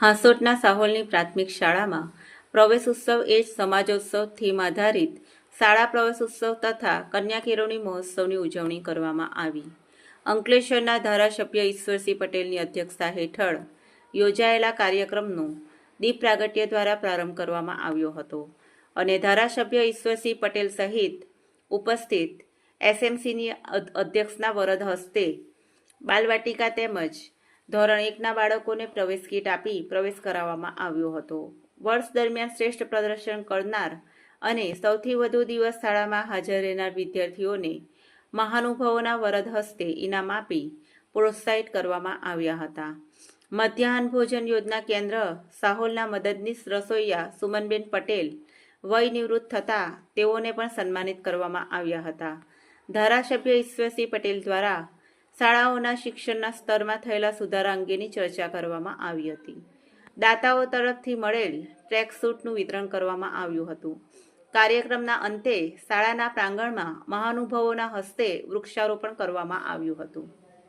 હાંસોટના સાહોલની પ્રાથમિક શાળામાં પ્રવેશ ઉત્સવ એ જ સમાજોત્સવ થીમ આધારિત શાળા પ્રવેશ ઉત્સવ તથા કન્યા કેળવણી મહોત્સવની ઉજવણી કરવામાં આવી. અંકલેશ્વરના ધારાસભ્ય ઈશ્વરસિંહ પટેલની અધ્યક્ષતા હેઠળ યોજાયેલા કાર્યક્રમનો દીપ પ્રાગટ્ય દ્વારા પ્રારંભ કરવામાં આવ્યો હતો અને ધારાસભ્ય ઈશ્વરસિંહ પટેલ સહિત ઉપસ્થિત એસએમસીની અધ્યક્ષના વરદ હસ્તે બાલવાટિકા તેમજ ધોરણ એકના બાળકોને પ્રવેશ કીટ આપી પ્રવેશ કરાવવામાં આવ્યો હતો. વર્ષ દરમિયાન શ્રેષ્ઠ પ્રદર્શન કરનાર અને સૌથી વધુ દિવસ શાળામાં હાજર રહેનાર વિદ્યાર્થીઓને મહાનુભાવોના વરદ હસ્તે ઇનામ આપી પ્રોત્સાહિત કરવામાં આવ્યા હતા. મધ્યાહન ભોજન યોજના કેન્દ્ર સાહોલના મદદનીશ રસોઈયા સુમનબેન પટેલ વય નિવૃત્ત થતાં તેઓને પણ સન્માનિત કરવામાં આવ્યા હતા. ધારાસભ્ય ઈશ્વરસિંહ પટેલ દ્વારા શાળાઓના શિક્ષણના સ્તરમાં થયેલા સુધારા અંગેની ચર્ચા કરવામાં આવી હતી. દાતાઓ તરફથી મળેલ ટ્રેકસૂટનું વિતરણ કરવામાં આવ્યું હતું. કાર્યક્રમના અંતે શાળાના પ્રાંગણમાં મહાનુભાવોના હસ્તે વૃક્ષારોપણ કરવામાં આવ્યું હતું.